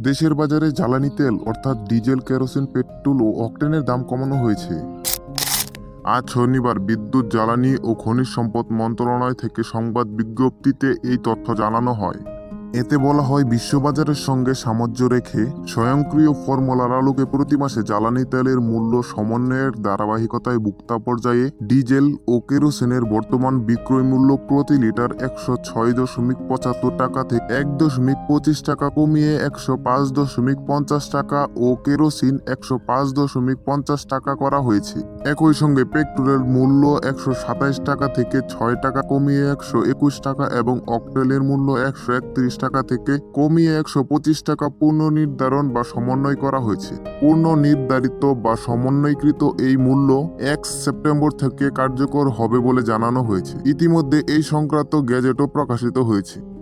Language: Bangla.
দেশের বাজারে জ্বালানি তেল, অর্থাৎ ডিজেল, কেরোসিন, পেট্রোল ও অকটেনের দাম কমানো হয়েছে। আজ শনিবার বিদ্যুৎ, জ্বালানি ও খনিজ সম্পদ মন্ত্রণালয় থেকে সংবাদ বিজ্ঞপ্তিতে এই তথ্য জানানো হয়। এতে বলা হয় বিশ্ববাজারের সঙ্গে সামঞ্জ্য রেখে স্বয়ংক্রিয় ফর্মুলার আলোকে প্রতি মাসে জ্বালানি তেলের মূল্য সমন্বয়ের ধারাবাহিকতায় ভুক্তা পর্যায়ে ডিজেল ও কেরোসিনের বর্তমান বিক্রয় মূল্য প্রতি লিটার একশো ছয় দশমিক পঁচাত্তর টাকা থেকে এক দশমিক পঁচিশ টাকা কমিয়ে একশো পাঁচ দশমিক পঞ্চাশ টাকা ও কেরোসিন একশো পাঁচ দশমিক পঞ্চাশ টাকা করা হয়েছে। একই সঙ্গে পেট্রোলের মূল্য একশো সাতাইশ টাকা থেকে ছয় টাকা, কমিয়ে একশো একুশ টাকা এবং অকটেলের মূল্য একশো একত্রিশ টাকা থেকে কমিয়ে একশো পঁচিশ টাকা পূর্ণ নির্ধারণ বা সমন্বয় করা হয়েছে। পূর্ণ নির্ধারিত বা সমন্বয়কৃত এই মূল্য এক সেপ্টেম্বর থেকে কার্যকর হবে বলে জানানো হয়েছে। ইতিমধ্যে এই সংক্রান্ত গ্যাজেটও প্রকাশিত হয়েছে।